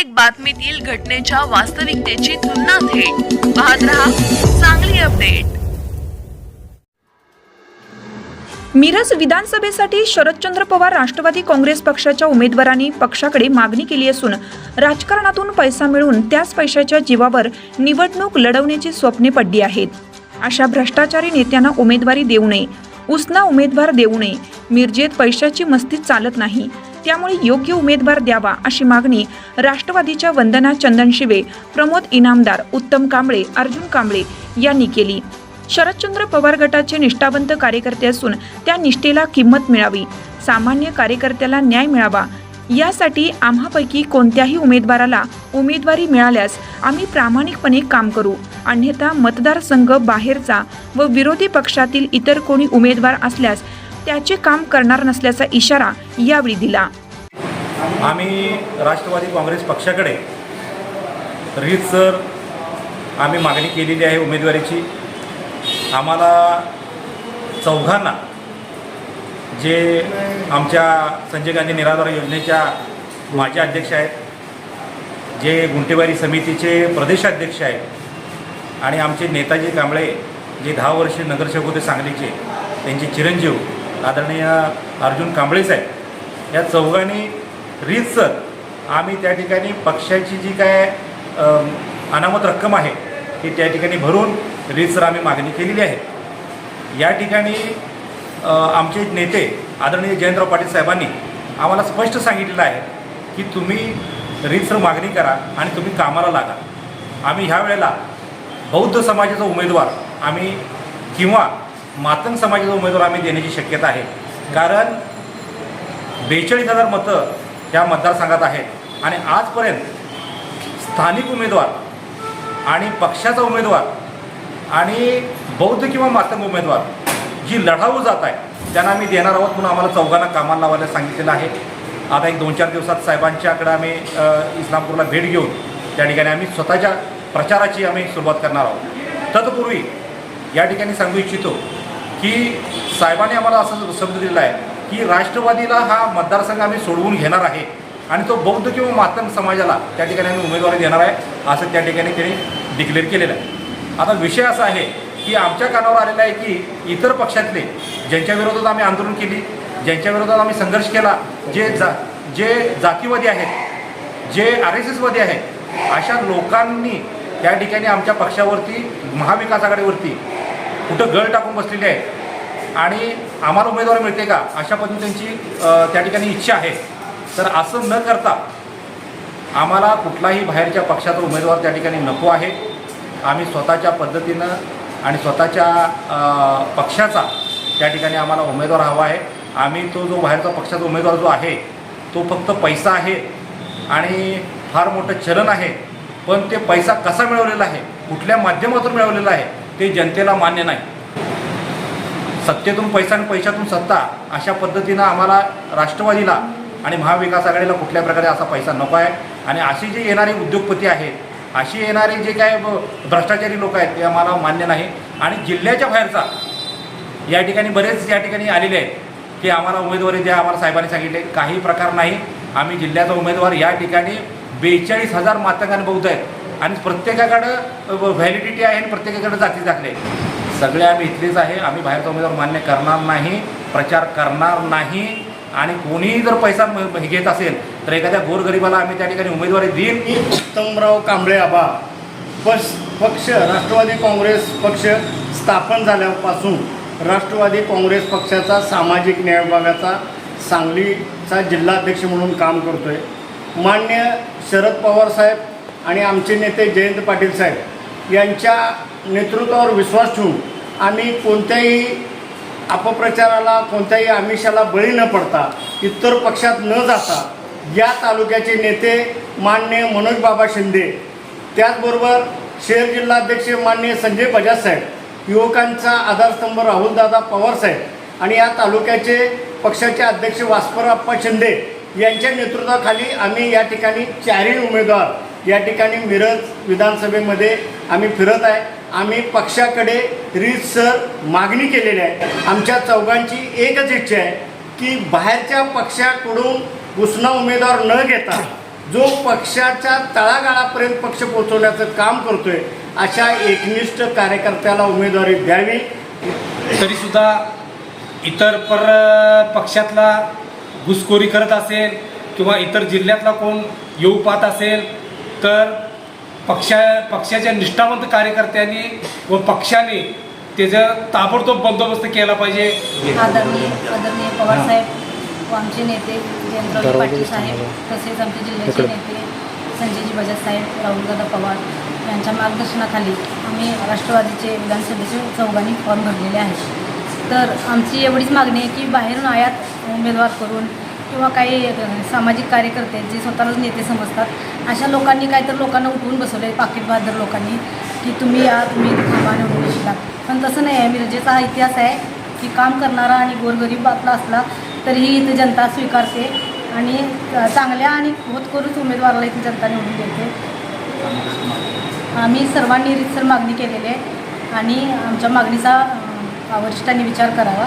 प्रत्येक बातमीतील घटनेच्या वास्तविकतेची तुलना थेट. पाहत रहा चांगली अपडेट. मिरज विधानसभेसाठी शरदचंद्र पवार राष्ट्रवादी काँग्रेस पक्षाच्या उमेदवारांनी पक्षाकडे मागणी केली असून राजकारणातून पैसा मिळवून त्याच पैशाच्या जीवावर निवडणूक लढवण्याची स्वप्ने पडली आहेत. अशा भ्रष्टाचारी नेत्यांना उमेदवारी देऊ नये उसना उमेदवार देऊ नये. मिरजेत पैशाची मस्ती चालत नाही. त्यामुळे योग्य उमेदवार द्यावा अशी मागणी राष्ट्रवादीच्या वंदना चंदनशिवे प्रमोद इनामदार उत्तम कांबळे अर्जुन कांबळे यांनी केली. शरदचंद्र पवार गटाचे निष्ठावंत कार्यकर्ते असून त्या निष्ठेला किंमत मिळावी सामान्य कार्यकर्त्याला न्याय मिळावा यासाठी आम्हापैकी कोणत्याही उमेदवाराला उमेदवारी मिळाल्यास आम्ही प्रामाणिकपणे काम करू. अन्यथा मतदारसंघ बाहेरचा व विरोधी पक्षातील इतर कोणी उमेदवार असल्यास त्याचे काम करणार नसल्याचा इशारा यावेळी दिला. आम्ही राष्ट्रवादी काँग्रेस पक्षाकडे रीतसर आम्ही मागणी केलेली आहे उमेदवारीची. आम्हाला चौघांना जे आमच्या संजय गांधी निराधार योजनेच्या माजी अध्यक्ष आहेत जे गुंटेवारी समितीचे प्रदेशाध्यक्ष आहेत आणि आमचे नेताजी कांबळे जे दहा वर्षे नगरसेवक होते सांगलीचे त्यांचे चिरंजीव आदरणीय अर्जुन कांबळे साहेब या चौघांनी रीतसर आम्ही त्या ठिकाणी पक्षाची जी काय अनामत रक्कम आहे ती त्या ठिकाणी भरून रीतसर आम्ही मागणी केलेली आहे. या ठिकाणी आमचे नेते आदरणीय जयंतराव पाटील साहेबांनी आम्हाला स्पष्ट सांगितलेलं आहे की तुम्ही रीतसर मागणी करा आणि तुम्ही कामाला लागा. आम्ही ह्या वेळेला बौद्ध समाजाचा उमेदवार आम्ही किंवा मातंग समाजाचा उमेदवार आम्ही देण्याची शक्यता आहे. कारण बेचाळीस हजार मतं या मतदारसंघात आहेत. आणि आजपर्यंत स्थानिक उमेदवार आणि पक्षाचा उमेदवार आणि बौद्ध किंवा मातंग उमेदवार जी लढाऊ जात आहे त्यांना आम्ही देणार आहोत म्हणून आम्हाला चौघांना कामाला लावायला सांगितलेलं आहे. आता एक दोन चार दिवसात साहेबांच्याकडे आम्ही इस्लामपूरला भेट घेऊन त्या ठिकाणी आम्ही स्वतःच्या प्रचाराची आम्ही सुरुवात करणार आहोत. तत्पूर्वी या ठिकाणी सांगू इच्छितो की साहेबांनी आम्हाला असं शब्द दिलेला आहे की राष्ट्रवादीला हा मतदारसंघ आम्ही सोडवून घेणार आहे. आणि तो बौद्ध किंवा मातंग समाजाला त्या ठिकाणी आम्ही उमेदवारी देणार आहे असं त्या ठिकाणी त्यांनी डिक्लेअर केलेलं आहे. आता विषय असा आहे की आमच्या कानावर आलेला आहे की इतर पक्षातले ज्यांच्या विरोधात आम्ही आंदोलन केली ज्यांच्या विरोधात आम्ही संघर्ष केला जे जा जे जातीवादी आहेत जे आर एस एसवादी आहेत अशा लोकांनी त्या ठिकाणी आमच्या पक्षावरती महाविकास आघाडीवरती कुठं गळ टाकून बसलेले आहेत आणि आम्हाला उमेदवार मिळते का? अशा पद्धतीने त्यांची त्या ठिकाणी इच्छा आहे. तर असं न करता आम्हाला कुठलाही बाहेरच्या पक्षाचा उमेदवार त्या ठिकाणी नको आहे. आम्ही स्वतःच्या पद्धतीनं आणि स्वतःच्या पक्षाचा त्या ठिकाणी आम्हाला उमेदवार हवा आहे. आम्ही तो जो बाहेरचा पक्षाचा उमेदवार जो आहे तो फक्त पैसा आहे आणि फार मोठं चलन आहे. पण ते पैसा कसा मिळवलेला आहे कुठल्या माध्यमातून मिळवलेला आहे ते जनतेला मान्य नाही. सत्तेतून पैसा आणि पैशातून सत्ता अशा पद्धतीनं आम्हाला राष्ट्रवादीला आणि महाविकास आघाडीला कुठल्या प्रकारे असा पैसा नको आहे. आणि असे जे येणारे उद्योगपती आहेत असे येणारे जे काय भ्रष्टाचारी लोक आहेत ते आम्हाला मान्य नाही. आणि जिल्ह्याच्या बाहेरचा या ठिकाणी बरेच या ठिकाणी आलेले आहेत की आम्हाला उमेदवारी द्या आम्हाला साहेबांनी सांगितले. काही प्रकार नाही. आम्ही जिल्ह्याचा उमेदवार या ठिकाणी बेचाळीस हजार मातंगाने बौद्ध आहेत. आणि प्रत्येकाकडं व्हॅलिडिटी आहे आणि प्रत्येकाकडं जाती दाखले. आहेत. सगळे आम्ही इथलेच आहे आम्ही बाहेरचा उमेदवार मान्य करणार नाही प्रचार करणार नाही. आणि कोणीही जर पैसा म- घेत असेल तर एखाद्या गोरगरिबाला आम्ही त्या ठिकाणी उमेदवारी देईन. मी उत्तमराव कांबळे आबा. पक्ष पक्ष राष्ट्रवादी काँग्रेस पक्ष स्थापन झाल्यापासून राष्ट्रवादी काँग्रेस पक्षाचा सामाजिक न्याय विभागाचा सांगलीचा जिल्हाध्यक्ष म्हणून काम करतोय. मान्य शरद पवार साहेब आणि आमचे नेते जयंत पाटील साहेब यांच्या नेतृत्वावर विश्वास ठेवून आम्ही कोणत्याही अपप्रचाराला कोणत्याही आमिषाला बळी न पडता इतर पक्षात न जाता या तालुक्याचे नेते मान्य मनोज बाबा शिंदे त्याचबरोबर शहर जिल्हाध्यक्ष मान्य संजय बजाज साहेब युवकांचा आधारस्तंभ राहुलदादा पवार साहेब आणि या तालुक्याचे पक्षाचे अध्यक्ष वास्परप्पा शिंदे यांच्या नेतृत्वाखाली आम्ही या ठिकाणी चारही उमेदवार या ठिकाणी मिरज विधानसभेमध्ये आम्ही फिरत आहे. आम्ही पक्षाकडे रीतसर मागणी केलेली आहे. आमच्या चौघांची एकच इच्छा आहे की बाहेरच्या पक्षाकडून घुसणा उमेदवार न घेता जो पक्षाच्या तळागाळापर्यंत पक्ष पोहोचवण्याचं काम करतोय अशा एकनिष्ठ कार्यकर्त्याला उमेदवारी द्यावी. तरीसुद्धा इतर पर पक्षातला घुसखोरी करत असेल किंवा इतर जिल्ह्यातला कोण येऊ पाहत असेल तर पक्षा पक्षाच्या निष्ठावंत कार्यकर्त्यांनी व पक्षाने त्याचं ताबडतोब बंदोबस्त केला पाहिजे. आदरणीय आदरणीय पवारसाहेब व आमचे नेते जयंतराव पाटील साहेब तसेच आमचे जिल्ह्याचे नेते संजयजी बजाज साहेब राहुलदादा पवार यांच्या मार्गदर्शनाखाली आम्ही राष्ट्रवादीचे विधानसभेचे चौघांनी फॉर्म भरलेले आहेत. तर आमची एवढीच मागणी आहे की बाहेरून आयात उमेदवार करून किंवा काही सामाजिक कार्यकर्ते आहेत, जे स्वतःलाच नेते समजतात अशा लोकांनी काहीतर लोकांना उठवून बसवले पाकिट बहादर लोकांनी की तुम्ही या तुम्ही थांबा निवडून शिका. पण तसं नाही आहे मिरजेचा हा इतिहास आहे की काम करणारा आणि गोरगरीब आपला असला तरीही इथे जनता स्वीकारते आणि चांगल्या आणि होतकरूच उमेदवाराला इथे जनता निवडून देते. आम्ही सर्वांनी रितसर मागणी केलेली आहे आणि आमच्या मागणीचा वरिष्ठांनी विचार करावा.